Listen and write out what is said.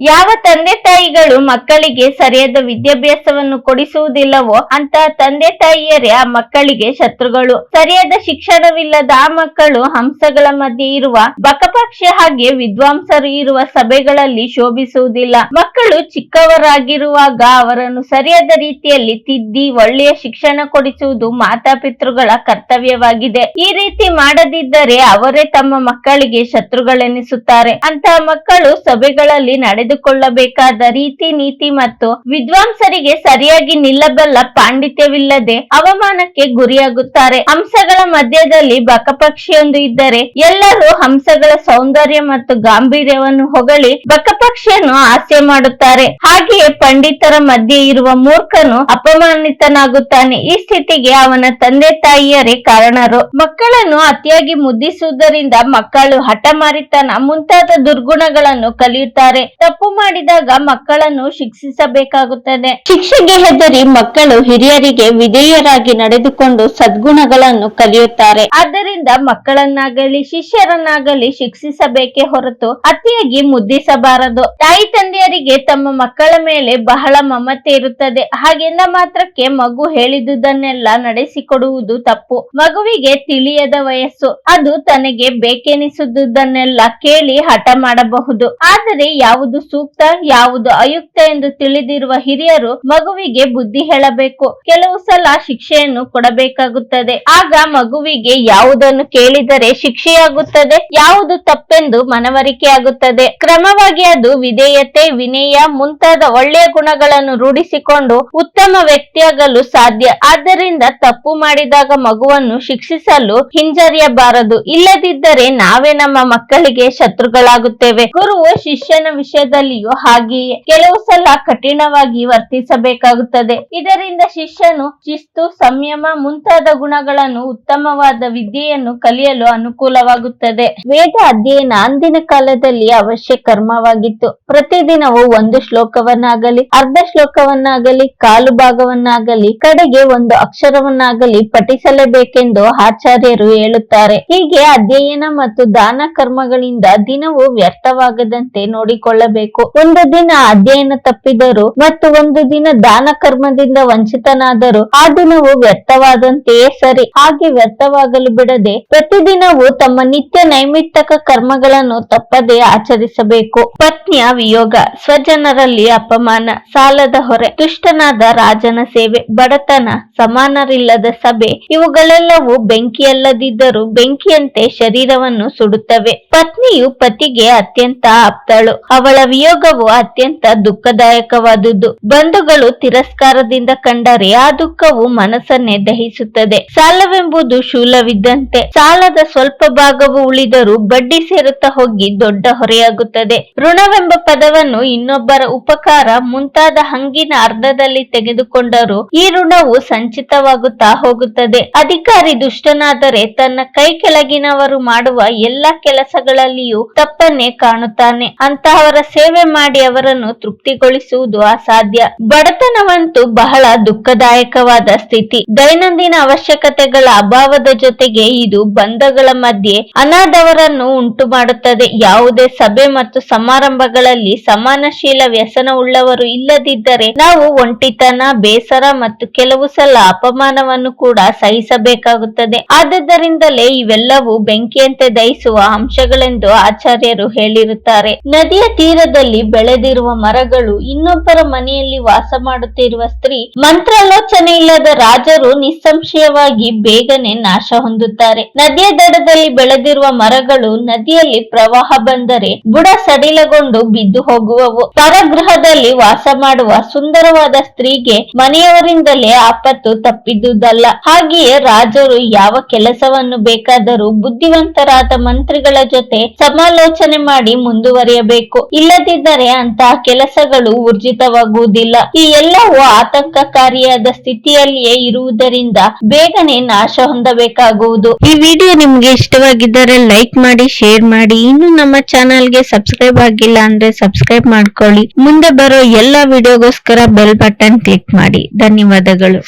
ಯಾವ ತಂದೆ ತಾಯಿಗಳು ಮಕ್ಕಳಿಗೆ ಸರಿಯಾದ ವಿದ್ಯಾಭ್ಯಾಸವನ್ನು ಕೊಡಿಸುವುದಿಲ್ಲವೋ ಅಂತ ತಂದೆ ತಾಯಿಯರೇ ಆ ಮಕ್ಕಳಿಗೆ ಶತ್ರುಗಳು. ಸರಿಯಾದ ಶಿಕ್ಷಣವಿಲ್ಲದ ಆ ಮಕ್ಕಳು ಹಂಸಗಳ ಮಧ್ಯೆ ಇರುವ ಬಕಪಕ್ಷ ಹಾಗೆ ವಿದ್ವಾಂಸರು ಇರುವ ಸಭೆಗಳಲ್ಲಿ ಶೋಭಿಸುವುದಿಲ್ಲ. ಮಕ್ಕಳು ಚಿಕ್ಕವರಾಗಿರುವಾಗ ಅವರನ್ನು ಸರಿಯಾದ ರೀತಿಯಲ್ಲಿ ತಿದ್ದಿ ಒಳ್ಳೆಯ ಶಿಕ್ಷಣ ಕೊಡಿಸುವುದು ಮಾತಾಪಿತೃಗಳ ಕರ್ತವ್ಯವಾಗಿದೆ. ಈ ರೀತಿ ಮಾಡದಿದ್ದರೆ ಅವರೇ ತಮ್ಮ ಮಕ್ಕಳಿಗೆ ಶತ್ರುಗಳೆನಿಸುತ್ತಾರೆ. ಅಂತಹ ಮಕ್ಕಳು ಸಭೆಗಳಲ್ಲಿ ನಡೆದುಕೊಳ್ಳಬೇಕಾದ ರೀತಿ, ನೀತಿ ಮತ್ತು ವಿದ್ವಾಂಸರಿಗೆ ಸರಿಯಾಗಿ ನಿಲ್ಲಬಲ್ಲ ಪಾಂಡಿತ್ಯವಿಲ್ಲದೆ ಅವಮಾನಕ್ಕೆ ಗುರಿಯಾಗುತ್ತಾರೆ. ಹಂಸಗಳ ಮಧ್ಯದಲ್ಲಿ ಬಕಪಕ್ಷಿಯೊಂದು ಇದ್ದರೆ ಎಲ್ಲರೂ ಹಂಸಗಳ ಸೌಂದರ್ಯ ಮತ್ತು ಗಾಂಭೀರ್ಯವನ್ನು ಹೊಗಳಿ ಬಕಪಕ್ಷಿಯನ್ನು ಆಸೆ ಮಾಡುತ್ತಾರೆ. ಹಾಗೆಯೇ ಪಂಡಿತರ ಮಧ್ಯೆ ಇರುವ ಮೂರ್ಖನು ಅಪಮಾನಿತನಾಗುತ್ತಾನೆ. ಈ ಸ್ಥಿತಿಗೆ ಅವನ ತಂದೆ ತಾಯಿಯರೇ ಕಾರಣರು. ಮಕ್ಕಳನ್ನು ಅತಿಯಾಗಿ ಮುದ್ದಿಸುವುದರಿಂದ ಮಕ್ಕಳು ಹಠಮಾರಿತನ, ಮುಂತಾದ ದುರ್ಗುಣಗಳನ್ನು ಕಲಿಯುತ್ತಾರೆ. ತಪ್ಪು ಮಾಡಿದಾಗ ಮಕ್ಕಳನ್ನು ಶಿಕ್ಷಿಸಬೇಕಾಗುತ್ತದೆ. ಶಿಕ್ಷೆಗೆ ಹೆದರಿ ಮಕ್ಕಳು ಹಿರಿಯರಿಗೆ ವಿಧೇಯರಾಗಿ ನಡೆದುಕೊಂಡು ಸದ್ಗುಣಗಳನ್ನು ಕಲಿಯುತ್ತಾರೆ. ಆದ್ದರಿಂದ ಮಕ್ಕಳನ್ನಾಗಲಿ ಶಿಷ್ಯರನ್ನಾಗಲಿ ಶಿಕ್ಷಿಸಬೇಕೇ ಹೊರತು ಅತಿಯಾಗಿ ಮುದ್ದಿಸಬಾರದು. ತಾಯಿ ತಂದೆಯರಿಗೆ ತಮ್ಮ ಮಕ್ಕಳ ಮೇಲೆ ಬಹಳ ಮಮತೆ ಇರುತ್ತದೆ. ಹಾಗೆಂದ ಮಾತ್ರಕ್ಕೆ ಮಗು ಹೇಳಿದುದನ್ನೆಲ್ಲ ನಡೆಸಿಕೊಡುವುದು ತಪ್ಪು. ಮಗುವಿಗೆ ತಿಳಿಯದ ವಯಸ್ಸು ಅದು ತನಗೆ ಬೇಕೆನಿಸುದನ್ನೆಲ್ಲ ಕೇಳಿ ಹಠ ಮಾಡಬಹುದು. ಆದರೆ ಯಾವುದು ಸೂಕ್ತ ಯಾವುದು ಅಯುಕ್ತ ಎಂದು ತಿಳಿದಿರುವ ಹಿರಿಯರು ಮಗುವಿಗೆ ಬುದ್ಧಿ ಹೇಳಬೇಕು. ಕೆಲವು ಸಲ ಶಿಕ್ಷೆಯನ್ನು ಕೊಡಬೇಕಾಗುತ್ತದೆ. ಆಗ ಮಗುವಿಗೆ ಯಾವುದನ್ನು ಕೇಳಿದರೆ ಶಿಕ್ಷೆಯಾಗುತ್ತದೆ, ಯಾವುದು ತಪ್ಪೆಂದು ಮನವರಿಕೆಯಾಗುತ್ತದೆ. ಕ್ರಮವಾಗಿ ಅದು ವಿಧೇಯತೆ, ವಿನಯ ಮುಂತಾದ ಒಳ್ಳೆಯ ಗುಣಗಳನ್ನು ರೂಢಿಸಿಕೊಂಡು ಉತ್ತಮ ವ್ಯಕ್ತಿಯಾಗಲು ಸಾಧ್ಯ. ಆದ್ದರಿಂದ ತಪ್ಪು ಮಾಡಿದಾಗ ಮಗುವನ್ನು ಶಿಕ್ಷಿಸಲು ಹಿಂಜರಿಯಬಾರದು. ಇಲ್ಲದಿದ್ದರೆ ನಾವೇ ನಮ್ಮ ಮಕ್ಕಳಿಗೆ ಶತ್ರುಗಳಾಗುತ್ತೇವೆ. ಗುರುವು ಶಿಷ್ಯನ ವಿಷಯದಲ್ಲಿಯೂ ಹಾಗೆಯೇ ಕೆಲವು ಸಲ ಕಠಿಣವಾಗಿ ವರ್ತಿಸಬೇಕಾಗುತ್ತದೆ. ಇದರಿಂದ ಶಿಷ್ಯನು ಶಿಸ್ತು, ಸಂಯಮ ಮುಂತಾದ ಗುಣಗಳನ್ನು ಉತ್ತಮವಾದ ವಿದ್ಯೆಯನ್ನು ಕಲಿಯಲು ಅನುಕೂಲವಾಗುತ್ತದೆ. ವೇದ ಅಧ್ಯಯನ ಅಂದಿನ ಕಾಲದಲ್ಲಿ ಅವಶ್ಯ ಕರ್ಮವಾಗಿತ್ತು. ಪ್ರತಿದಿನವೂ ಒಂದು ಶ್ಲೋಕವನ್ನಾಗಲಿ, ಅರ್ಧ ಶ್ಲೋಕವನ್ನಾಗಲಿ, ಕಾಲು ಭಾಗವನ್ನಾಗಲಿ, ಕಡೆಗೆ ಒಂದು ಅಕ್ಷರವನ್ನಾಗಲಿ ಪಠಿಸಲೇಬೇಕೆಂದು ಆಚಾರ್ಯರು ಹೇಳುತ್ತಾರೆ. ಹೀಗೆ ಅಧ್ಯಯನ ಮತ್ತು ದಾನ ಕರ್ಮಗಳಿಂದ ದಿನವೂ ವ್ಯರ್ಥವಾಗದಂತೆ ನೋಡಿಕೊಳ್ಳಬೇಕು. ಒಂದು ದಿನ ಅಧ್ಯಯನ ತಪ್ಪಿದರು ಮತ್ತು ಒಂದು ದಿನ ದಾನ ಕರ್ಮದಿಂದ ವಂಚಿತನಾದರು ಆ ದಿನವು ವ್ಯರ್ಥವಾದಂತೆಯೇ ಸರಿ. ಹಾಗೆ ವ್ಯರ್ಥವಾಗಲು ಬಿಡದೆ ಪ್ರತಿದಿನವೂ ತಮ್ಮ ನಿತ್ಯ ನೈಮಿತ್ತಕ ಕರ್ಮಗಳನ್ನು ತಪ್ಪದೆ ಆಚರಿಸಬೇಕು. ಪತ್ನಿಯ ವಿಯೋಗ, ಸ್ವಜನರಲ್ಲಿ ಅಪಮಾನ, ಸಾಲದ ಹೊರೆ, ದುಷ್ಟನಾದ ರಾಜನ ಸೇವೆ, ಬಡತನ, ಸಮಾನರಿಲ್ಲದ ಸಭೆ, ಇವುಗಳೆಲ್ಲವೂ ಬೆಂಕಿಯಲ್ಲದಿದ್ದರೂ ಬೆಂಕಿಯಂತೆ ಶರೀರವನ್ನು ಸುಡುತ್ತವೆ. ಪತ್ನಿಯು ಪತಿಗೆ ಅತ್ಯಂತ ಆಪ್ತಳು. ಅವಳ ವಿಯೋಗವು ಅತ್ಯಂತ ದುಃಖದಾಯಕವಾದುದು. ಬಂಧುಗಳು ತಿರಸ್ಕಾರದಿಂದ ಕಂಡರೆ ಆ ದುಃಖವು ಮನಸ್ಸನ್ನೇ ದಹಿಸುತ್ತದೆ. ಸಾಲವೆಂಬುದು ಶೂಲವಿದ್ದಂತೆ. ಸಾಲದ ಸ್ವಲ್ಪ ಭಾಗವು ಉಳಿದರೂ ಬಡ್ಡಿ ಸೇರುತ್ತಾ ಹೋಗಿ ದೊಡ್ಡ ಹೊರೆಯಾಗುತ್ತದೆ. ಋಣವೆಂಬ ಪದವನ್ನು ಇನ್ನೊಬ್ಬರ ಉಪಕಾರ ಮುಂತಾದ ಹಂಗಿನ ಅರ್ಧದಲ್ಲಿ ತೆಗೆದುಕೊಂಡರೂ ಈ ಋಣವು ಸಂಚಿತವಾಗುತ್ತಾ ಹೋಗುತ್ತದೆ. ಅಧಿಕಾರಿ ದುಷ್ಟನಾದರೆ ತನ್ನ ಕೈ ಕೆಳಗಿನವರು ಮಾಡುವ ಎಲ್ಲ ಕೆಲಸಗಳಲ್ಲಿಯೂ ತಪ್ಪನ್ನೇ ಕಾಣುತ್ತಾನೆ. ಅಂತಹವರ ಸೇವೆ ಮಾಡಿ ಅವರನ್ನು ತೃಪ್ತಿಗೊಳಿಸುವುದು ಅಸಾಧ್ಯ. ಬಡತನವಂತೂ ಬಹಳ ದುಃಖದಾಯಕವಾದ ಸ್ಥಿತಿ. ದೈನಂದಿನ ಅವಶ್ಯಕತೆಗಳ ಅಭಾವದ ಜೊತೆಗೆ ಇದು ಬಂಧಗಳ ಮಧ್ಯೆ ಅನಾದವರನ್ನು ಉಂಟು ಮಾಡುತ್ತದೆ ಯಾವುದೇ ಸಭೆ ಮತ್ತು ಸಮಾರಂಭಗಳಲ್ಲಿ ಸಮಾನಶೀಲ ವ್ಯಸನ ಉಳ್ಳವರು ಇಲ್ಲದಿದ್ದರೆ ನಾವು ಒಂಟಿತನ, ಬೇಸರ ಮತ್ತು ಕೆಲವು ಸಲ ಅಪಮಾನವನ್ನು ಕೂಡ ಸಹಿಸಬೇಕಾಗುತ್ತದೆ. ಆದ್ದರಿಂದಲೇ ಇವೆಲ್ಲವೂ ಬೆಂಕಿಯಂತೆ ದಹಿಸುವ ಅಂಶಗಳೆಂದು ಆಚಾರ್ಯರು ಹೇಳಿರುತ್ತಾರೆ. ನದಿಯ ತೀರದಲ್ಲಿ ಬೆಳೆದಿರುವ ಮರಗಳು ಇನ್ನೊಬ್ಬರ ಮನೆಯಲ್ಲಿ ವಾಸ ಮಾಡುತ್ತಿರುವ ಸ್ತ್ರೀ ಮಂತ್ರಾಲೋಚನೆ ಇಲ್ಲದ ರಾಜರು ನಿಸ್ಸಂಶಯವಾಗಿ ಬೇಗನೆ ನಾಶ ಹೊಂದುತ್ತಾರೆ. ನದಿಯ ದಡದಲ್ಲಿ ಬೆಳೆದಿರುವ ಮರಗಳು ನದಿಯಲ್ಲಿ ಪ್ರವಾಹ ಬಂದರೆ ಬುಡ ಸಡಿಲಗೊಂಡು ಬಿದ್ದು ಹೋಗುವವು. ಪರಗೃಹದಲ್ಲಿ ವಾಸ ಮಾಡುವ ಸುಂದರವಾದ ಸ್ತ್ರೀಗೆ ಮನೆಯವರಿಂದಲೇ ಆಪತ್ತು ತಪ್ಪಿದ್ದುದಲ್ಲ ಹಾಗೆಯೇ ರಾಜರು ಯಾವ ಕೆಲಸವನ್ನು ಬೇಕಾದರೂ ಬುದ್ಧಿವಂತರಾದ ಮಂತ್ರಿಗಳ ಜೊತೆ ಸಮಾಲೋಚನೆ ಮಾಡಿ ಮುಂದುವರಿಯಬೇಕು. ಇಲ್ಲದಿದ್ದರೆ ಅಂತಹ ಕೆಲಸಗಳು ಊರ್ಜಿತವಾಗುವುದಿಲ್ಲ. ಈ ಎಲ್ಲವೂ ಆತಂಕಕಾರಿಯಾದ ಸ್ಥಿತಿಯಲ್ಲಿಯೇ ಇರುವುದರಿಂದ ಬೇಗನೆ ನಾಶ ಹೊಂದಬೇಕಾಗುವುದು. ಈ ವಿಡಿಯೋ ನಿಮ್ಗೆ ಇಷ್ಟವಾಗಿದ್ದರೆ ಲೈಕ್ ಮಾಡಿ, ಶೇರ್ ಮಾಡಿ. ಇನ್ನು ನಮ್ಮ ಚಾನಲ್ಗೆ ಸಬ್ಸ್ಕ್ರೈಬ್ ಆಗಿಲ್ಲ ಅಂದ್ರೆ ಸಬ್ಸ್ಕ್ರೈಬ್ ಮಾಡ್ಕೊಳ್ಳಿ. ಮುಂದೆ ಬರೋ ಎಲ್ಲಾ ವಿಡಿಯೋಗೋಸ್ಕರ ಬೆಲ್ ಬಟನ್ ಕ್ಲಿಕ್ ಮಾಡಿ. ಧನ್ಯವಾದಗಳು.